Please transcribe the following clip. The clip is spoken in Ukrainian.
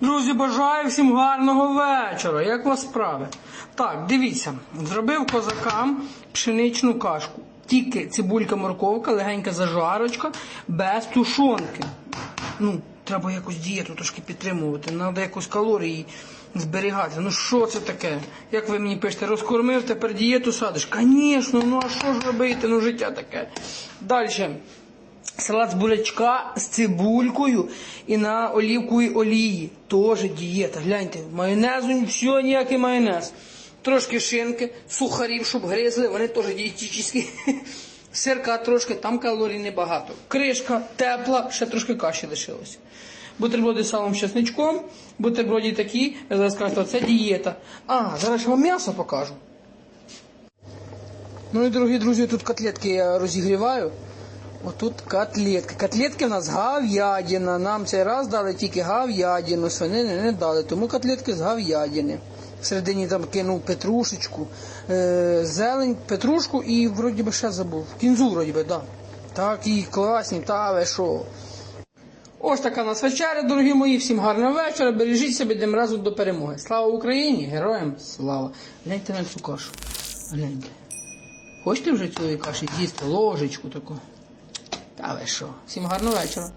Друзі, бажаю всім гарного вечора. Як у вас справи? Так, дивіться, зробив козакам пшеничну кашку. Тільки цибулька, морковка, легенька зажарочка, без тушонки. Ну, треба якусь дієту трошки підтримувати, треба якусь калорії зберігати. Ну що це таке? Як ви мені пишете, розкормив, тепер дієту садиш? Звісно, ну а що ж робити? Ну життя таке. Далі. Салат з бурячка з цибулькою і на олівковій олії. Тоже дієта. Гляньте, майонезу, все, ніякий майонез. Трошки шинки, сухарів, щоб гризли, вони теж дієтичні. Сирка трошки, там калорій небагато. Кришка тепла, ще трошки каші лишилося. Бутерброди з салом з чесничком, бутерброди такі, я зараз кажу, це дієта. А, зараз вам м'ясо покажу. Ну і дорогі друзі, тут котлетки я розігріваю. Отут котлетки. Котлетки в нас говядина. Нам цей раз дали тільки говядину, свинини не дали, тому котлетки з говядини. Всередині там кинув петрушечку, е, зелень, петрушку і вроді би ще забув. Кінзу вроді би, да. Так, і класні, та ви що. Ось така нас вечеря, дорогі мої. Всім гарного вечора. Бережіть себе, йдемо разом до перемоги. Слава Україні! Героям слава! Гляньте на цю кашу. Гляньте. Хочете вже цієї каші з'їсти ложечку таку? Та ви що? Всім гарного вечора.